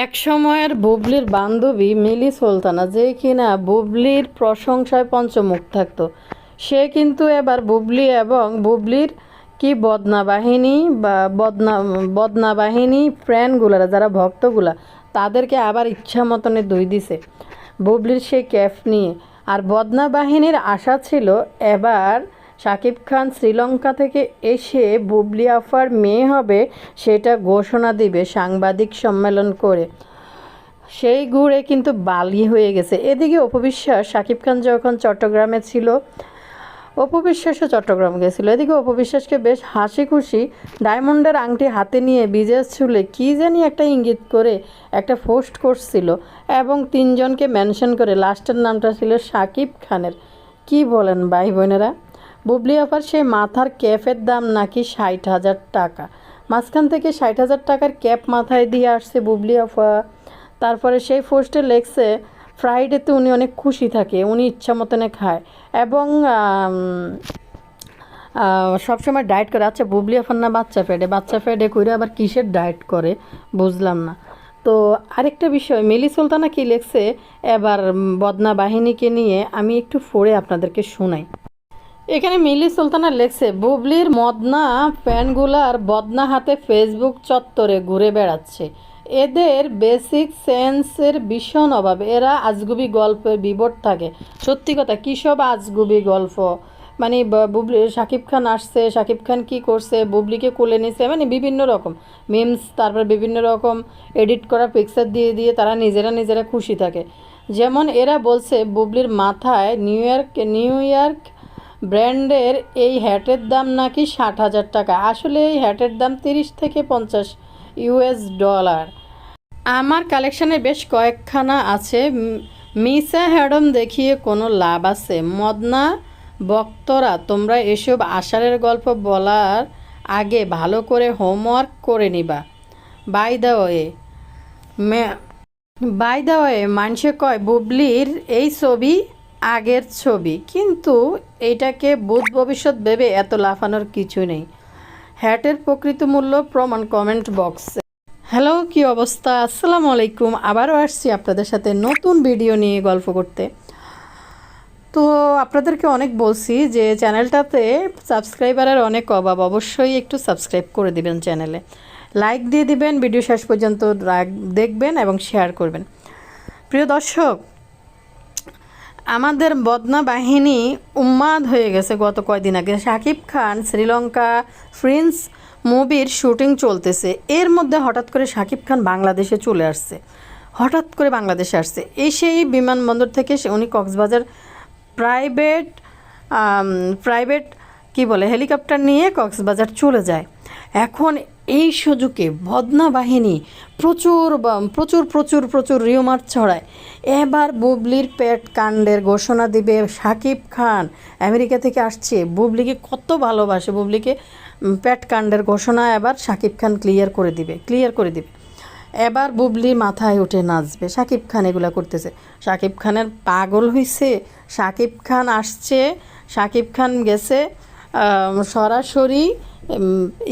এক সময়ের বুবলির বান্ধবী মিলি সুলতানা, যে কিনা বুবলির প্রশংসায় পঞ্চমুখ থাকত। সে কিন্তু এবার বুবলি এবং বুবলির কি বদনা বাহিনী বা বদনা বদনা বাহিনী ফ্রেন্ডগুলারা যারা ভক্তগুলা, তাদেরকে আবার ইচ্ছা মতনে দই দিছে। বুবলির সেই ক্যাফ নিয়ে। আর বদনা বাহিনীর আশা ছিল এবার শাকিব খান শ্রীলঙ্কা থেকে এসে বুবলি আফার মেয়ে হবে সেটা ঘোষণা দিবে সাংবাদিক সম্মেলন করে। সেই ঘুরে কিন্তু বালি হয়ে গেছে। এদিকে অপবিশ্বাস শাকিব খান যখন চট্টগ্রামে ছিল অপবিশ্বাসও চট্টগ্রাম গেছিল। এদিকে অপবিশ্বাসকে বেশ হাসি খুশি ডায়মন্ডের আংটি হাতে নিয়ে বিজয় ছুলে কী জানি একটা ইঙ্গিত করে একটা পোস্ট করছিল এবং তিনজনকে মেনশন করে লাস্টের নামটা ছিল শাকিব খানের। কি বলেন ভাই বোনেরা? বুবলি আপার সেই মাথার ক্যাপের দাম নাকি ষাট হাজার টাকা। মাঝখান থেকে ষাট হাজার টাকার ক্যাপ মাথায় দিয়ে আসছে বুবলি আফা। তারপরে সেই পোস্টে লেখছে, ফ্রাইডেতে উনি অনেক খুশি থাকে, উনি ইচ্ছা মতনে খায়। এবং সবসময় ডায়েট করে। আচ্ছা বুবলি আফার না বাচ্চা ফেডে বাচ্চা ফেডে করে আবার কিসের ডায়েট করে? বুঝলাম না। তো আরেকটা বিষয়, মিলি সুলতানা কি লেখছে? এবার বদনা বাহিনীকে নিয়ে আমি একটু পড়ে আপনাদেরকে শোনাই। এখানে মিলি সুলতানা লেখছে, বুবলির মদনা ফ্যানগুলার বদনা হাতে ফেসবুক চত্বরে ঘুরে বেড়াচ্ছে। এদের বেসিক সেন্সের ভীষণ অভাব। এরা আজগুবি গল্পের বিবর থাকে। সত্যি কথা, কী সব আজগুবি গল্প? মানে বুবলি, শাকিব খান আসছে, শাকিব খান কি করছে? বুবলিকে কোলে নিছে মানে বিভিন্ন রকম। মিমস, তারপর বিভিন্ন রকম এডিট করা পিকচার দিয়ে দিয়ে তারা নিজেরা নিজেরা খুশি থাকে। যেমন এরা বলছে, বুবলির মাথায় নিউ ইয়র্ক নিউ ইয়র্ক ব্র্যান্ডের এই হ্যাটের দাম নাকি ষাট হাজার টাকা? আসলে এই হ্যাটের দাম তিরিশ থেকে পঞ্চাশ ইউএস ডলার। আমার কালেকশানে বেশ কয়েকখানা আছে। মিসা হ্যাডম দেখিয়ে কোনো লাভ আছে? মদনা বক্তরা, তোমরা এসব আষাঢ়ের গল্প বলার আগে ভালো করে হোমওয়ার্ক করে নিবা। By the way. By the way মানুষে কয়, বুবলির এই ছবি আগের ছবি। কিন্তু এইটাকে বুধ ভবিষ্যৎ ভেবে এত লাফানোর কিছু নেই। হ্যাটের প্রকৃত মূল্য প্রমাণ কমেন্ট বক্সে। হ্যালো, কি অবস্থা? আসসালামু আলাইকুম। আবারও আসছি আপনাদের সাথে নতুন ভিডিও নিয়ে গল্প করতে। তো আপনাদেরকে অনেক বলছি যে চ্যানেলটাতে সাবস্ক্রাইবারের অনেক অভাব, অবশ্যই একটু সাবস্ক্রাইব করে দিবেন চ্যানেলে। লাইক দিয়ে দিবেন, ভিডিও শেষ পর্যন্ত দেখবেন এবং শেয়ার করবেন। প্রিয় দর্শক আমাদের বদনা বাহিনী উন্মাদ হয়ে গেছে গত কয়দিন আগে। শাকিব খান, শ্রীলঙ্কা, প্রিন্স মুভির শুটিং চলতেছে। এর মধ্যে হঠাৎ করে শাকিব খান বাংলাদেশে চলে আসছে। হঠাৎ করে বাংলাদেশে আসছে। এসেই বিমানবন্দর থেকে সে উনি কক্সবাজার প্রাইভেট প্রাইভেট কি বলে, হেলিকপ্টার নিয়ে কক্সবাজার চলে যায়। এখন এই সুযোগে বদনা বাহিনী প্রচুর প্রচুর প্রচুর প্রচুর রিউমার ছড়ায়। এবার বুবলির পেট কাণ্ডের ঘোষণা দিবে শাকিব খান। আমেরিকা থেকে আসছে। বুবলিকে কত ভালোবাসে। বুবলিকে পেট কাণ্ডের ঘোষণা এবার শাকিব খান ক্লিয়ার করে দিবে ক্লিয়ার করে দিবে। এবার বুবলি মাথায় উঠে নাচবে। শাকিব খান এগুলা করতেছে। শাকিব খানের পাগল হইছে। শাকিব খান আসছে। শাকিব খান গেছে। সরাসরি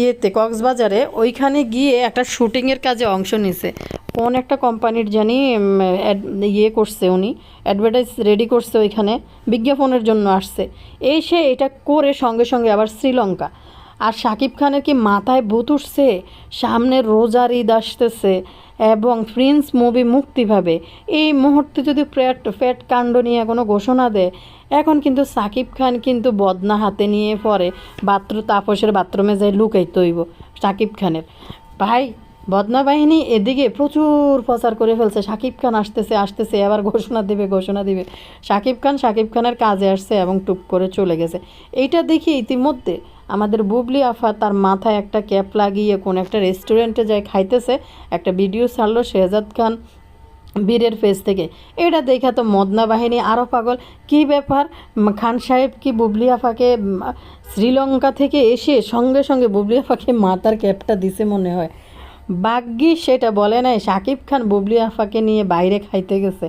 ইয়েতে, কক্সবাজারে ওইখানে গিয়ে একটা শুটিংয়ের কাজে অংশ নিছে। কোন একটা কোম্পানির জানি ইয়ে করছে উনি অ্যাডভার্টাইজ রেডি করছে ওইখানে, বিজ্ঞাপনের জন্য আসছে। এই সে এটা করে সঙ্গে সঙ্গে আবার শ্রীলঙ্কা। আর শাকিব খানের কি মাথায় ভূত উঠছে? সামনে রোজার ঈদ আসতেছে এবং প্রিন্স মুভি মুক্তি পাবে এই মুহূর্তে যদি ফ্যাট ফ্যাট কাণ্ড নিয়ে কোনো ঘোষণা দেয় এখন কিন্তু সাকিব খান কিন্তু বদনা হাতে নিয়ে পরে বাথরুম তাপসের বাথরুমে যাই লুকাই তৈব সাকিব খানের। ভাই, বদনা বাহিনী এদিকে প্রচুর প্রচার করে ফেলছে। সাকিব খান আসতেছে আসতেছে আবার ঘোষণা দিবে ঘোষণা দিবে। সাকিব খান, সাকিব খানের কাজে আসছে এবং টুপ করে চলে গেছে। এইটা দেখি ইতিমধ্যে আমাদের বুবলি আফা তার মাথায় একটা ক্যাপ লাগিয়ে কোন একটা রেস্টুরেন্টে যায়, খাইতেছে। একটা ভিডিও ছাড়লো, শেহজাদ খান বীরের ফেস থেকে। এটা দেখা তো মদনা বাহিনী আরও পাগল। কি ব্যাপার? খান সাহেব কি বুবলি শ্রীলঙ্কা থেকে এসে সঙ্গে সঙ্গে বুবলি মাতার ক্যাপটা দিছে মনে হয়? বাগ্যি সেটা বলে নাই। সাকিব খান বুবলি নিয়ে বাইরে খাইতে গেছে।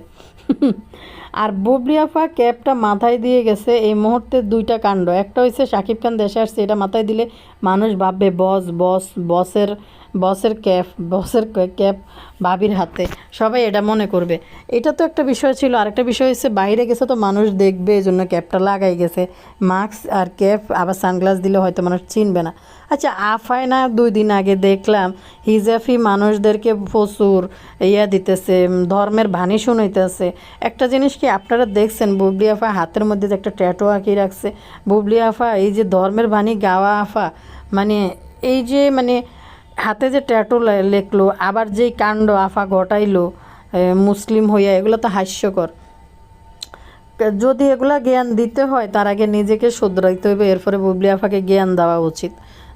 আর বুবলি আপা ক্যাপটা মাথায় দিয়ে গেছে এই মুহূর্তে দুইটা কাণ্ড। একটা হয়েছে শাকিব খান দেশে আসছে, এটা মাথায় দিলে মানুষ ভাববে, বস বস, বসের বসের ক্যাপ বসের ক্যাপ ভাবির হাতে। সবাই এটা মনে করবে। এটা তো একটা বিষয় ছিল। আরেকটা বিষয় হচ্ছে বাইরে গেছে তো মানুষ দেখবে এই জন্য ক্যাপটা লাগাই গেছে। মাস্ক আর ক্যাপ আবার সানগ্লাস দিলে হয়তো মানুষ চিনবে না। আচ্ছা আফায় না দুই দিন আগে দেখলাম, হিজাফি মানুষদেরকে প্রচুর ইয়া দিতেছে, ধর্মের ভানি শুনাইতেছে। একটা জিনিস কি আপনারা দেখছেন? বুবলি আফা হাতের মধ্যে যে একটা ট্যাটু আঁকি রাখছে। বুবলি আফা, এই যে ধর্মের বাণী গাওয়া আফা মানে এই যে মানে হাতে যে ট্যাটু লেখলো, আবার যেই কাণ্ড আফা ঘটাইলো মুসলিম হইয়া, এগুলো তো হাস্যকর। যদি এগুলা জ্ঞান দিতে হয়, তার আগে নিজেকে শুধরাইতে হবে এরপরে বুবলি আফাকে জ্ঞান দেওয়া উচিত,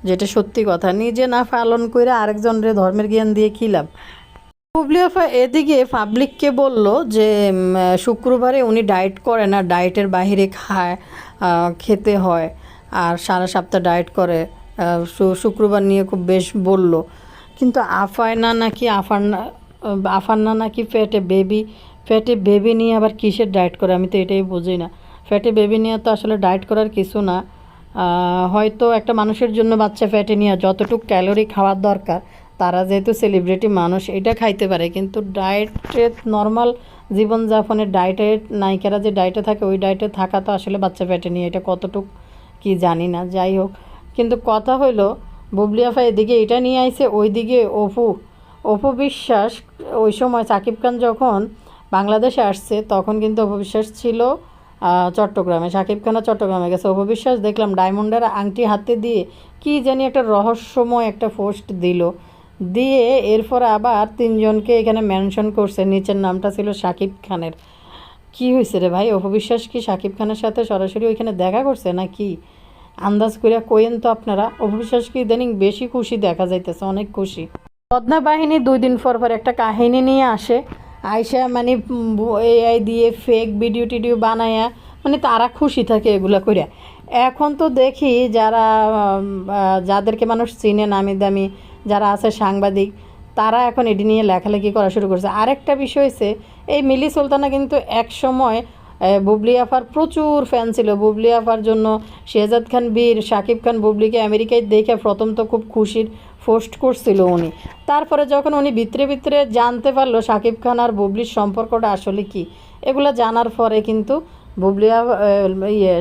যেটা সত্যি কথা। নিজে না পালন করে আরেকজনের ধর্মের জ্ঞান দিয়ে কী লাভ? বুবলি আফা এদিকে পাবলিককে বলল যে শুক্রবারে উনি ডায়েট করে না ডায়েটের বাইরে খায় খেতে হয়। আর সারা সপ্তাহ ডায়েট করে শুক্রবার নিয়ে খুব বেশ বলল। কিন্তু আফায় না নাকি আফার না আফার না নাকি ফ্যাটে বেবি ফ্যাটে বেবি নিয়ে আবার কিসের ডায়েট করে? আমি তো এটাই বুঝি না। ফ্যাটে বেবি নিয়ে তো আসলে ডায়েট করার কিছু না। হয়তো একটা মানুষের জন্য বাচ্চা ফ্যাটে নিয়ে যতটুকু ক্যালোরি খাওয়ার দরকার তারা যেহেতু সেলিব্রিটি মানুষ, এটা খাইতে পারে। কিন্তু ডায়েটে নর্মাল জীবনযাপনের ডায়েটে নায়িকারা যে ডায়েটে থাকে, ওই ডায়েটে থাকা তো আসলে বাচ্চা ফ্যাটে নিয়ে, এটা কতটুক কি জানি না, যাই হোক। কিন্তু কথা হইল বুবলিয়াফা এদিকে এটা নিয়ে আইছে, ওইদিকে অপু অপু বিশ্বাস, ওই সময় সাকিব খান যখন বাংলাদেশে আসছে, তখন কিন্তু অপু বিশ্বাস ছিল চট্টগ্রামে। সাকিব খানও চট্টগ্রামে গেছে। অপু বিশ্বাস দেখলাম ডায়মন্ডের আংটি হাতে দিয়ে কি জানি একটা রহস্যময় একটা পোস্ট দিল। দিয়ে এরপর আবার তিনজনকে এখানে মেনশন করছে। নিচের নামটা ছিল সাকিব খানের। কি হয়েছে রে ভাই? অপবিশ্বাস কি সাকিব খানের সাথে সরাসরি ওইখানে দেখা করছে না কি আন্দাজ করিয়া কইেন তো আপনারা। অপবিশ্বাস কি ইদানিং বেশি খুশি দেখা যাইতেছে, অনেক খুশি। পদ্মা বাহিনী দুই দিন পর পর একটা কাহিনী নিয়ে আসে। আইসা মানে এআই দিয়ে ফেক ভিডিও টিডিও বানায়া মানে তারা খুশি থাকে এগুলা করে এখন তো দেখি যারা যাদেরকে মানুষ চিনে নামি দামি যারা আছে সাংবাদিক, তারা এখন এটি নিয়ে লেখালেখি করা শুরু করছে। আরেকটা বিষয় হচ্ছে, এই মিলি সুলতানা কিন্তু এক সময় বুবলি আফার প্রচুর ফ্যান ছিল। বুবলি আফার জন্য শেহজাদ খান বীর শাকিব খান বুবলিকে আমেরিকায় দেখে প্রথম তো খুব খুশির পোস্ট করছিল উনি। তারপরে যখন উনি ভিতরে ভিতরে জানতে পারল শাকিব খান আর বুবলির সম্পর্কটা আসলে কি, এগুলো জানার পরে কিন্তু বুবলি ইয়ে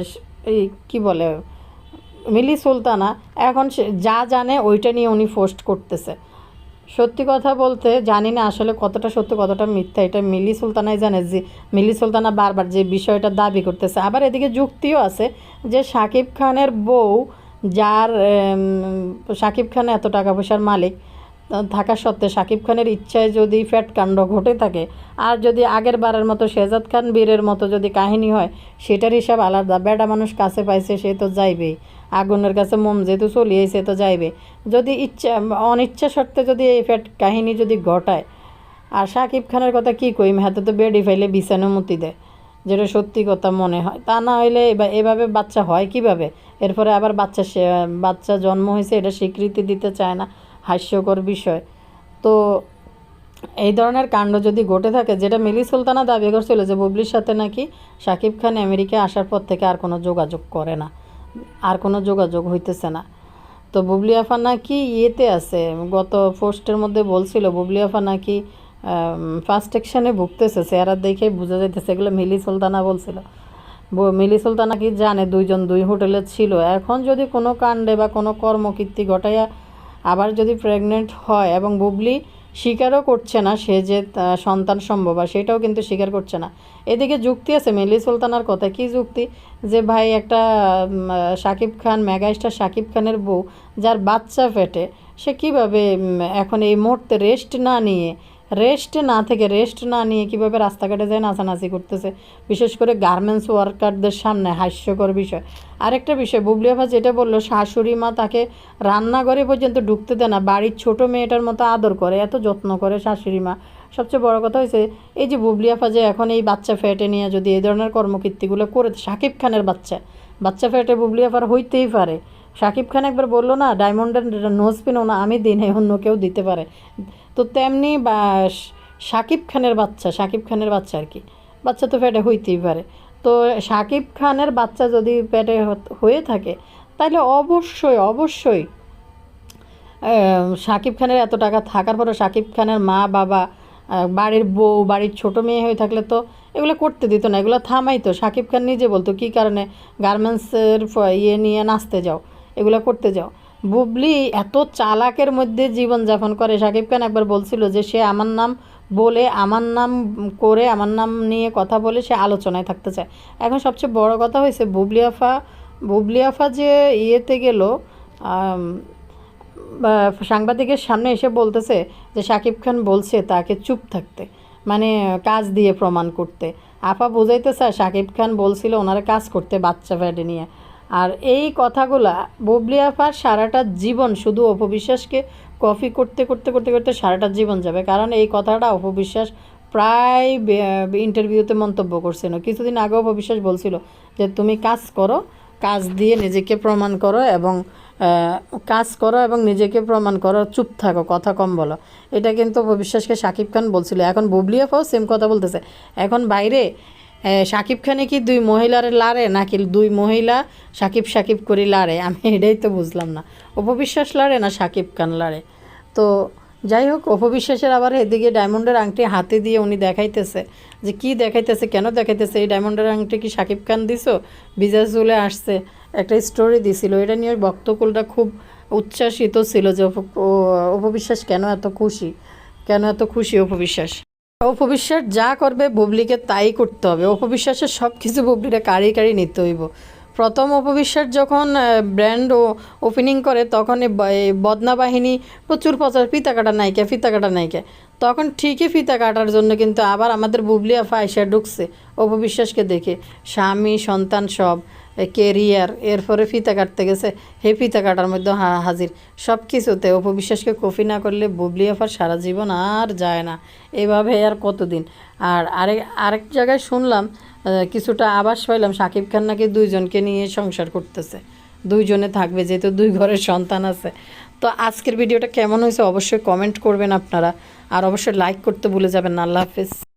কী বলে মিলি সুলতানা, এখন যা জানে ওইটা নিয়ে উনি পোস্ট করতেছে। সত্যি কথা বলতে জানি না আসলে কতটা সত্য, কতটা মিথ্যা, এটা মিলি সুলতানাই জানে। যে মিলি সুলতানা বারবার যে বিষয়টা দাবি করতেছে। আবার এদিকে যুক্তিও আছে যে শাকিব খানের বউ যার শাকিব খান এত টাকা পয়সার মালিক থাকা সত্ত্বে শাকিব খানের ইচ্ছায় যদি ফ্যাট কাণ্ড ঘটে থাকে, আর যদি আগের বারের মতো শেহজাদ খান বীরের মতো যদি কাহিনী হয়, সেটার হিসাব আলাদা। বেটা মানুষ কাছে পাইছে, সে তো যাইবেই। আগুনের কাছে মোম যেহেতু চলিয়েছে তো যাইবে। যদি ইচ্ছা, অনিচ্ছা সত্ত্বে যদি এই ফ্যাট কাহিনী যদি ঘটায়। আর শাকিব খানের কথা কী কইম? হাতে তো বেডি ফাইলে বিছানো বিছানুমতি দেয়, যেটা সত্যি কথা মনে হয়। তা না হইলে এভাবে বাচ্চা হয় কীভাবে? এরপরে আবার বাচ্চা সে- বাচ্চা জন্ম হয়েছে, এটা স্বীকৃতি দিতে চায় না, হাস্যকর বিষয়। তো এই ধরনের কাণ্ড যদি ঘটে থাকে, যেটা মিলি সুলতানা দাবি করছিল যে, বুবলির সাথে নাকি শাকিব খান আমেরিকা আসার পর থেকে আর কোনো যোগাযোগ করে না। আর কোনো যোগাযোগ হইতেছে না। তো বুবলি আফা নাকি ইয়েতে আছে, গত পোস্টের মধ্যে বলছিল, বুবলি আফা নাকি ফার্স্ট সেকশনে ভুগতেছে, চেহারা দেখে বোঝা যাইতেছে, এগুলো মিলি সুলতানা বলছিল। মিলি সুলতানা কি জানে, দুইজন দুই হোটেলে ছিল। এখন যদি কোনো কাণ্ডে বা কোনো কর্মকীর্তি ঘটাইয়া আবার যদি প্রেগনেন্ট হয় এবং বুবলি স্বীকারও করছে না সে যে সন্তান সম্ভব, আর সেটাও কিন্তু স্বীকার করছে না। এদিকে যুক্তি আছে, মেলি সুলতানার কথা কি যুক্তি? যে ভাই একটা শাকিব খান, মেগাস্টার শাকিব খানের বউ, যার বাচ্চা ফেটে, সে কীভাবে এখন এই মুহূর্তে রেস্ট না নিয়ে রেস্ট না থেকে রেস্ট না নিয়ে কীভাবে রাস্তাঘাটে যায় নাচানাচি করতেছে? বিশেষ করে গার্মেন্টস ওয়ার্কারদের সামনে হাস্যকর বিষয়। আরেকটা বিষয়, বুবলি আফা যেটা বলল, শাশুড়ি মা তাকে রান্নাঘরে পর্যন্ত ঢুকতে দেয় না, বাড়ির ছোট মেয়েটার মতো আদর করে, এত যত্ন করে শাশুড়ি মা। সবচেয়ে বড় কথা হয়েছে, এই যে বুবলি আফা যে এখন এই বাচ্চা ফ্যাটে নিয়ে যদি এই ধরনের কর্মকীর্তিগুলো করে, শাকিব খানের বাচ্চা বাচ্চা ফ্যাটে বুবলি আফার হইতেই পারে। শাকিব খান একবার বলল, না, ডায়মন্ডের নোজ পিনও না আমি দিই নাই, অন্য কেউ দিতে পারে। তো তেমনি, বা শাকিব খানের বাচ্চা, শাকিব খানের বাচ্চা আর কি। বাচ্চা তো পেটে হইতেই পারে। তো শাকিব খানের বাচ্চা যদি পেটে হয়ে থাকে তাহলে অবশ্যই অবশ্যই শাকিব খানের এত টাকা থাকার পরও শাকিব খানের মা, বাবা বাড়ির বউ, বাড়ির ছোট মেয়ে হয়ে থাকলে তো এগুলো করতে দিত না, এগুলো থামাইতো। শাকিব খান নিজে বলতো, কী কারণে গার্মেন্টসের ইয়ে নিয়ে নাচতে যাও? এগুলো করতে যাও। বুবলি এত চালাকের মধ্যে জীবনযাপন করে। শাকিব খান একবার বলছিল যে, সে আমার নাম বলে, আমার নাম করে, আমার নাম নিয়ে কথা বলে সে আলোচনায় থাকতে চায়। এখন সবচেয়ে বড় কথা হয়েছে বুবলি আফা বুবলি আফা যে ইয়েতে গেল সাংবাদিকের সামনে এসে বলতেছে যে শাকিব খান বলছে তাকে চুপ থাকতে মানে কাজ দিয়ে প্রমাণ করতে। আফা বোঝাইতে চায় শাকিব খান বলছিল ওনারা কাজ করতে বাচ্চা ফ্যাটে নিয়ে। আর এই কথাগুলা বুবলি আপার সারাটা জীবন শুধু অপবিশ্বাসকে কপি করতে করতে করতে করতে সারাটা জীবন যাবে। কারণ এই কথাটা অপবিশ্বাস প্রায় ইন্টারভিউতে মন্তব্য করছিল। কিছুদিন আগে অপবিশ্বাস বলছিল যে, তুমি কাজ করো, কাজ দিয়ে নিজেকে প্রমাণ করো এবং কাজ করো এবং নিজেকে প্রমাণ করো, চুপ থাকো, কথা কম বলো। এটা কিন্তু অপবিশ্বাসকে শাকিব খান বলছিল। এখন বুবলি আফাও সেম কথা বলতেছে। এখন বাইরে শাকিব খানে কি দুই মহিলার লারে নাকি দুই মহিলা সাকিব সাকিব করি লারে? আমি এটাই তো বুঝলাম না। অপবিশ্বাস লারে না শাকিব খান লারে? তো যাই হোক, অপবিশ্বাসের আবার এদিকে ডায়মন্ডের আংটি হাতে দিয়ে উনি দেখাইতেছে যে কি দেখাইতেছে, কেন দেখাইতেছে? এই ডায়মন্ডের আংটি কি শাকিব খান দিছো? বিজয় চলে আসছে। একটা স্টোরি দিছিল। এটা নিয়ে বক্তকুলটা খুব উচ্ছ্বাসিত ছিল যে অপবিশ্বাস কেন এত খুশি? কেন এত খুশি অপবিশ্বাস? অপবিশ্বাস যা করবে বুবলিকে তাই করতে হবে। অপবিশ্বাসের সব কিছু বুবলিরা কারি কারি নিতে হইব। প্রথম অপবিশ্বাস যখন ব্র্যান্ড ও ওপেনিং করে, তখন বদনা বাহিনী প্রচুর প্রচার, ফিতা কাটা নায়িকা, ফিতা কাটা নায়িকা। তখন ঠিকই ফিতা কাটার জন্য কিন্তু আবার আমাদের বুবলি আফা আয়সা ঢুকছে, অপবিশ্বাসকে দেখে। স্বামী, সন্তান সব। কেরিয়ার এরপরে ফিতা কাটতে গেছে, হে ফিতা কাটার মধ্যে হাজির। সব কিছুতে অপবিশ্বাসকে কফি না করলে বুবলি আফার সারা জীবন আর যায় না। এভাবে আর কতদিন? আর আরেক আরেক জায়গায় শুনলাম কিছুটা আভাস পাইলাম শাকিব খান নাকি দুইজনকে নিয়ে সংসার করতেছে। দুইজনে থাকবে, যেহেতু দুই ঘরের সন্তান আছে। তো আজকের ভিডিওটা কেমন হয়েছে অবশ্যই কমেন্ট করবেন আপনারা। আর অবশ্যই লাইক করতে ভুলে যাবেন আল্লাহ হাফেজ।